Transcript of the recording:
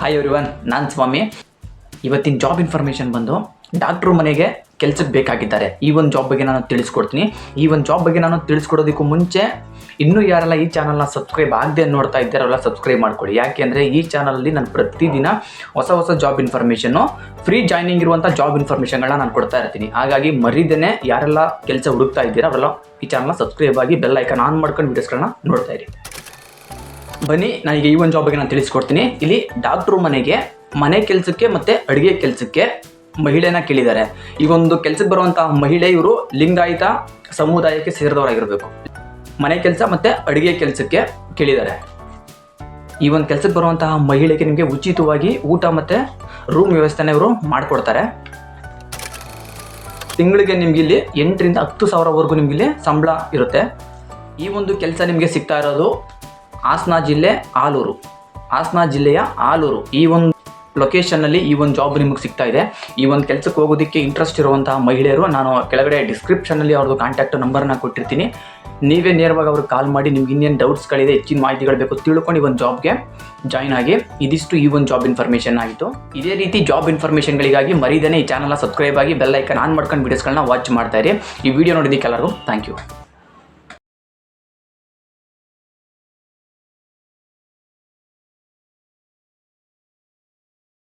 Hi everyone ನಾನು ಸ್ವಾಮಿ. ಇವತ್ತಿನ job information ಬಂದು ಡಾಕ್ಟ್ರು ಮನೆಗೆ ಕೆಲ್ಸಕ್ಕೆ ಬೇಕಾಗಿದ್ದಾರೆ. ಈ ಒಂದು ಜಾಬ್ ಬಗ್ಗೆ ನಾನು ತಿಳಿಸ್ಕೊಡ್ತೀನಿ. ಈ ಒಂದು ಜಾಬ್ ಬಗ್ಗೆ ನಾನು ತಿಳಿಸ್ಕೊಡೋದಕ್ಕೂ ಮುಂಚೆ ಇನ್ನೂ ಯಾರೆಲ್ಲ ಈ ಚಾನಲ್ನ ಸಬ್ಸ್ಕ್ರೈಬ್ ಆಗದೆ ನೋಡ್ತಾ ಇದ್ದಾರಲ್ಲ ಸಬ್ಸ್ಕ್ರೈಬ್ ಮಾಡ್ಕೊಳ್ಳಿ ಯಾಕೆಂದರೆ ಈ ಚಾನಲಲ್ಲಿ ನಾನು ಪ್ರತಿದಿನ ಹೊಸ ಹೊಸ ಜಾಬ್ ಇನ್ಫಾರ್ಮೇಷನ್ನು ಫ್ರೀ ಜಾಯ್ನಿಂಗ್ ಇರುವಂಥ ಜಾಬ್ ಇನ್ಫಾರ್ಮೇಷನ್ಗಳನ್ನ ನಾನು ಕೊಡ್ತಾ ಇರ್ತೀನಿ. ಹಾಗಾಗಿ ಮರಿದೇನೆ ಯಾರೆಲ್ಲ ಕೆಲಸ ಹುಡುಕ್ತಾ ಇದ್ದೀರಾ ಅವರೆಲ್ಲ ಈ ಚಾನಲ್ನ ಸಬ್ಸ್ಕ್ರೈಬ್ ಆಗಿ ಬೆಲ್ ಐಕನ್ ಆನ್ ಮಾಡ್ಕೊಂಡು ವೀಡಿಯೋಸ್ಗಳನ್ನ ನೋಡ್ತಾ ಇರಿ. ಬನ್ನಿ ನನಗೆ ಈ ಒಂದು ಜಾಬ್ ಬಗ್ಗೆ ನಾನು ತಿಳಿಸ್ಕೊಡ್ತೀನಿ. ಇಲ್ಲಿ ಡಾಕ್ಟ್ರು ಮನೆಗೆ, ಮನೆ ಕೆಲಸಕ್ಕೆ ಮತ್ತು ಅಡುಗೆ ಕೆಲಸಕ್ಕೆ ಮಹಿಳೆನ ಕೇಳಿದ್ದಾರೆ. ಈ ಒಂದು ಕೆಲಸಕ್ಕೆ ಬರುವಂತಹ ಮಹಿಳೆ ಇವರು ಲಿಂಗಾಯತ ಸಮುದಾಯಕ್ಕೆ ಸೇರಿದವರಾಗಿರಬೇಕು. ಮನೆ ಕೆಲಸ ಮತ್ತು ಅಡುಗೆ ಕೆಲಸಕ್ಕೆ ಕೇಳಿದ್ದಾರೆ. ಈ ಒಂದು ಕೆಲಸಕ್ಕೆ ಬರುವಂತಹ ಮಹಿಳೆಗೆ ನಿಮಗೆ ಉಚಿತವಾಗಿ ಊಟ ಮತ್ತು ರೂಮ್ ವ್ಯವಸ್ಥೆನ ಇವರು ಮಾಡಿಕೊಡ್ತಾರೆ. ತಿಂಗಳಿಗೆ ನಿಮ್ಗೆ ಇಲ್ಲಿ ಎಂಟರಿಂದ ಹತ್ತು ಸಾವಿರವರೆಗೂ ನಿಮ್ಗೆ ಇಲ್ಲಿ ಸಂಬಳ ಇರುತ್ತೆ. ಈ ಒಂದು ಕೆಲಸ ನಿಮಗೆ ಸಿಗ್ತಾ ಇರೋದು ಹಾಸನ ಜಿಲ್ಲೆ ಆಲೂರು. ಹಾಸನ ಜಿಲ್ಲೆಯ ಆಲೂರು. ಈ ಒಂದು ಲೊಕೇಶನ್ನಲ್ಲಿ ಈ ಒಂದು ಜಾಬ್ ನಿಮಗೆ ಸಿಗ್ತಾ ಇದೆ. ಈ ಒಂದು ಕೆಲಸಕ್ಕೆ ಹೋಗೋದಕ್ಕೆ ಇಂಟ್ರೆಸ್ಟ್ ಇರುವಂತಹ ಮಹಿಳೆಯರು, ನಾನು ಕೆಳಗಡೆ ಡಿಸ್ಕ್ರಿಪ್ಷನಲ್ಲಿ ಅವ್ರದ್ದು ಕಾಂಟ್ಯಾಕ್ಟ್ ನಂಬರ್ನ ಕೊಟ್ಟಿರ್ತೀನಿ. ನೀವೇ ನೇರವಾಗಿ ಅವ್ರಿಗೆ ಕಾಲ್ ಮಾಡಿ, ನಿಮ್ಗೆ ಇನ್ನೇನು ಡೌಟ್ಸ್ಗಳಿದೆ ಹೆಚ್ಚಿನ ಮಾಹಿತಿಗಳು ಬೇಕು, ತಿಳ್ಕೊಂಡು ಈ ಒಂದು ಜಾಬ್ಗೆ ಜಾಯ್ನ್ ಆಗಿ ಇದಿಷ್ಟು ಈ ಒಂದು ಜಾಬ್ ಇನ್ಫಾರ್ಮೇಷನ್ ಆಗಿತ್ತು. ಇದೇ ರೀತಿ ಜಾಬ್ ಇನ್ಫಾರ್ಮೇಷನ್ಗಳಿಗಾಗಿ ಮರಿದೇನೆ ಈ ಚಾನಲ್ನ ಸಬ್ಸ್ಕ್ರೈಬ್ ಆಗಿ ಬೆಲ್ ಐಕನ್ ಆನ್ ಮಾಡ್ಕೊಂಡು ವೀಡಿಯೋಸ್ಗಳನ್ನ ವಾಚ್ ಮಾಡ್ತಾ ಇರಿ. ಈ ವಿಡಿಯೋ ನೋಡಿದ್ದಕ್ಕೆ ಎಲ್ಲರಿಗೂ ಥ್ಯಾಂಕ್ ಯು